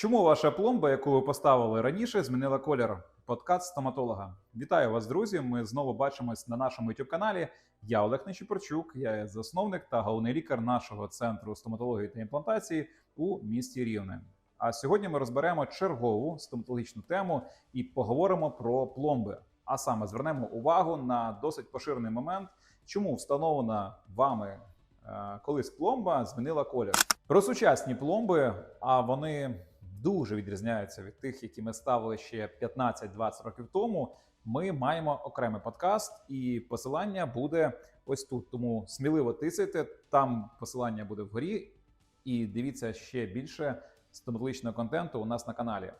Чому ваша пломба, яку ви поставили раніше, змінила колір? Подкаст стоматолога. Вітаю вас, друзі. Ми знову бачимось на нашому youtube каналі. Я Олег Нечіпорчук, я засновник та головний лікар нашого центру стоматології та імплантації у місті Рівне. А сьогодні ми розберемо чергову стоматологічну тему і поговоримо про пломби. А саме звернемо увагу на досить поширений момент, чому встановлена вами е, колись пломба змінила колір. Про сучасні пломби, а вони дуже відрізняються від тих, які ми ставили ще 15-20 років тому. Ми маємо окремий подкаст, і посилання буде ось тут. Тому сміливо тисяйте. Там посилання буде вгорі. І дивіться ще більше стоматологічного контенту у нас на каналі.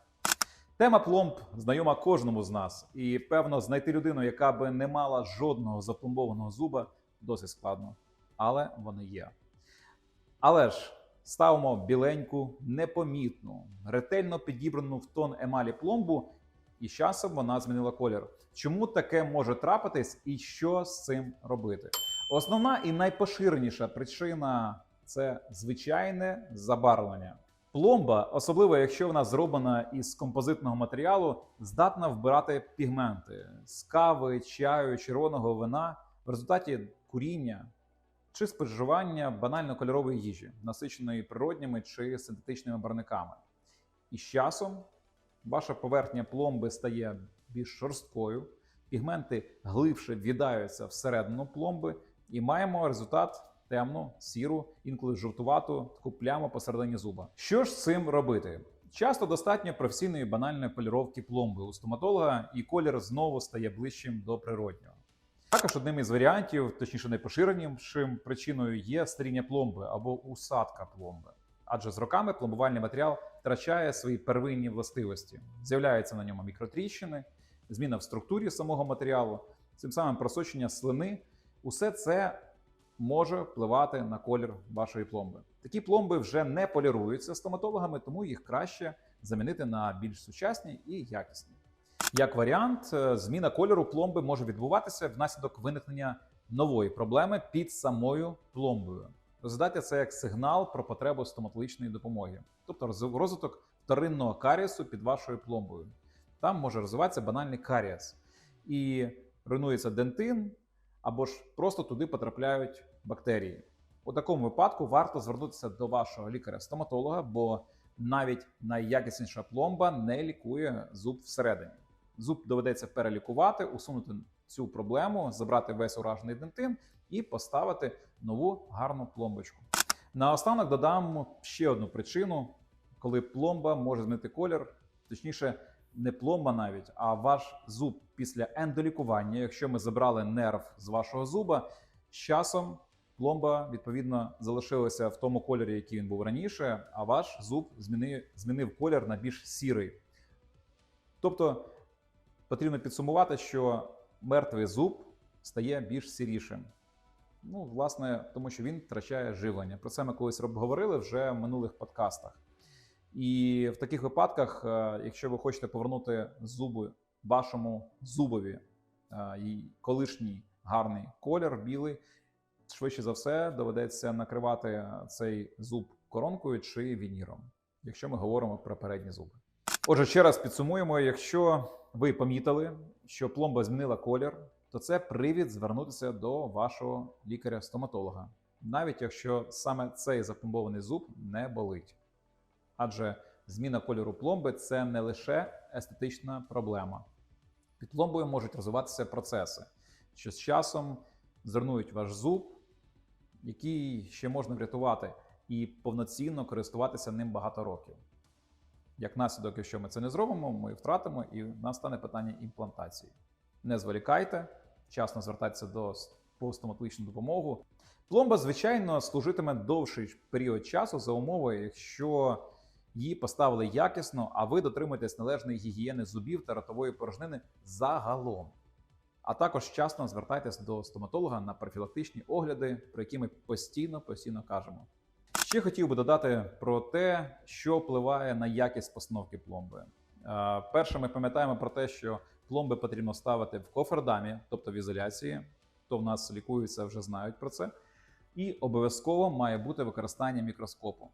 Тема пломб знайома кожному з нас, і певно, знайти людину, яка би не мала жодного запломбованого зуба, досить складно. Але вони є. Але ж ставимо біленьку, непомітну, ретельно підібрану в тон емалі пломбу, і з часом вона змінила колір. Чому таке може трапитись і що з цим робити? Основна і найпоширеніша причина це звичайне забарвлення. Пломба, особливо якщо вона зроблена із композитного матеріалу, здатна вбирати пігменти з кави, чаю, червоного вина в результаті куріння чи споживання банально кольорової їжі, насиченої природніми чи синтетичними барниками. І з часом ваша поверхня пломби стає більш жорсткою, пігменти глибше в'їдаються всередину пломби, і маємо результат темну, сіру, інколи жовтувату таку пляму посередині зуба. Що ж з цим робити? Часто достатньо професійної банальної поліровки пломби у стоматолога, і колір знову стає ближчим до природнього. Також одним із варіантів, точніше найпоширенішим причиною є старіння пломби або усадка пломби. Адже з роками пломбувальний матеріал втрачає свої первинні властивості, з'являються на ньому мікротріщини, зміна в структурі самого матеріалу, цим самим просочення слини. Усе це може впливати на колір вашої пломби. Такі пломби вже не поліруються стоматологами, тому їх краще замінити на більш сучасні і якісні. Як варіант, е, зміна кольору пломби може відбуватися внаслідок виникнення нової проблеми під самою пломбою. Розглядайте це як сигнал про потребу стоматологічної допомоги, тобто роз- розвиток вторинного карієсу під вашою пломбою. Там може розвиватися банальний карієс і руйнується дентин, або ж просто туди потрапляють бактерії. У такому випадку варто звернутися до вашого лікаря-стоматолога, бо навіть найякісніша пломба не лікує зуб всередині. Зуб доведеться перелікувати, усунути цю проблему, забрати весь уражений дентин і поставити нову гарну пломбочку. Наостанок додам ще одну причину, коли пломба може змінити колір, точніше, не пломба навіть, а ваш зуб після ендолікування. Якщо ми забрали нерв з вашого зуба, з часом пломба відповідно залишилася в тому кольорі, який він був раніше, а ваш зуб змінив, змінив колір на більш сірий. Тобто потрібно підсумувати, що мертвий зуб стає більш сірішим. Ну, власне, тому що він втрачає живлення. Про це ми колись говорили вже в минулих подкастах. І в таких випадках, е, якщо ви хочете повернути зуби вашому зубові е, і колишній гарний колір білий, швидше за все доведеться накривати цей зуб коронкою чи вініром, якщо ми говоримо про передні зуби. Отже, ще раз підсумуємо: якщо ви помітили, що пломба змінила колір, то це привід звернутися до вашого лікаря-стоматолога, навіть якщо саме цей запломбований зуб не болить. Адже зміна кольору пломби це не лише естетична проблема. Під пломбою можуть розвиватися процеси, що з часом зруйнують ваш зуб, який ще можна врятувати, і повноцінно користуватися ним багато років. Як наслідок, якщо ми це не зробимо, ми втратимо і настане питання імплантації. Не зволікайте, вчасно звертайтеся до стоматологічну допомогу. Пломба, звичайно, служитиме довший період часу за умови, якщо її поставили якісно, а ви дотримуєтесь належної гігієни зубів та ротової порожнини загалом. А також вчасно звертайтесь до стоматолога на профілактичні огляди, про які ми постійно постійно кажемо. Ще хотів би додати про те, що впливає на якість постановки пломби. Е, Перше, ми пам'ятаємо про те, що пломби потрібно ставити в кофердамі, тобто в ізоляції. Хто в нас лікується, вже знають про це. І обов'язково має бути використання мікроскопу.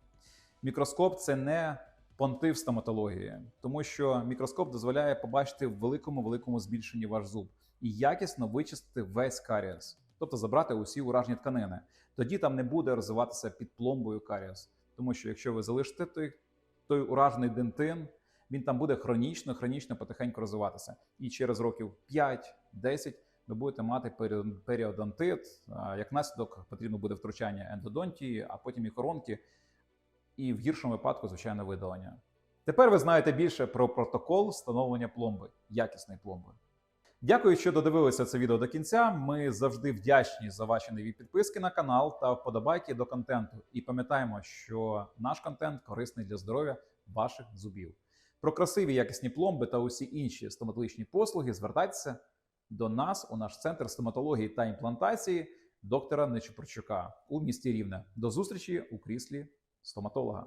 Мікроскоп це не понти в стоматології, тому що мікроскоп дозволяє побачити в великому великому збільшенні ваш зуб і якісно вичистити весь карієс, тобто забрати усі уражні тканини. Тоді там не буде розвиватися під пломбою карієс. Тому що якщо ви залишите той, той уражений дентин, він там буде хронічно, хронічно потихеньку розвиватися. І через років 5-10 ви будете мати період- періодонтит. Як наслідок потрібно буде втручання ендодонтії, а потім і коронки, і в гіршому випадку, звичайно, видалення. Тепер ви знаєте більше про протокол встановлення пломби, якісної пломби. Дякую, що додивилися це відео до кінця. Ми завжди вдячні за ваші нові підписки на канал та вподобайки до контенту. І пам'ятаємо, що наш контент корисний для здоров'я ваших зубів. Про красиві якісні пломби та усі інші стоматологічні послуги звертайтеся до нас у наш центр стоматології та імплантації доктора Нечупорчука у місті Рівне. До зустрічі у кріслі стоматолога.